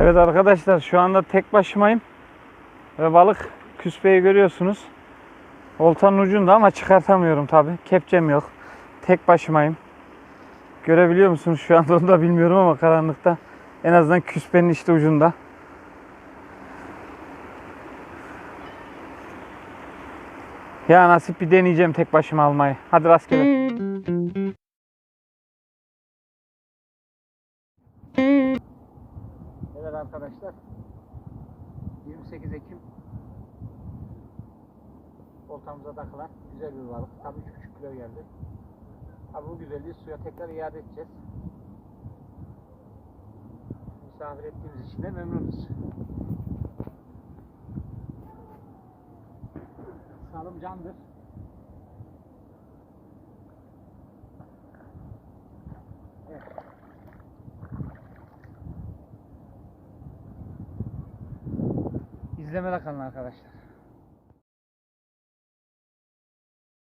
Evet arkadaşlar şu anda tek başımayım. Ve balık küspeyi görüyorsunuz. Oltanın ucunda ama çıkartamıyorum tabi. Kepçem yok. Tek başımayım. Görebiliyor musunuz şu anda onu da bilmiyorum ama karanlıkta. En azından küspenin işte ucunda. Ya nasip bir deneyeceğim tek başıma almayı. Hadi rastgele. Arkadaşlar. 28 Ekim oltamıza takılan güzel bir balık. Tabii 3,5 kilo geldi. Tabii bu güzelliği suya tekrar iade edeceğiz. Misafir ettiğimiz için de memnunuz. Salım candır. İzlemede kalın arkadaşlar.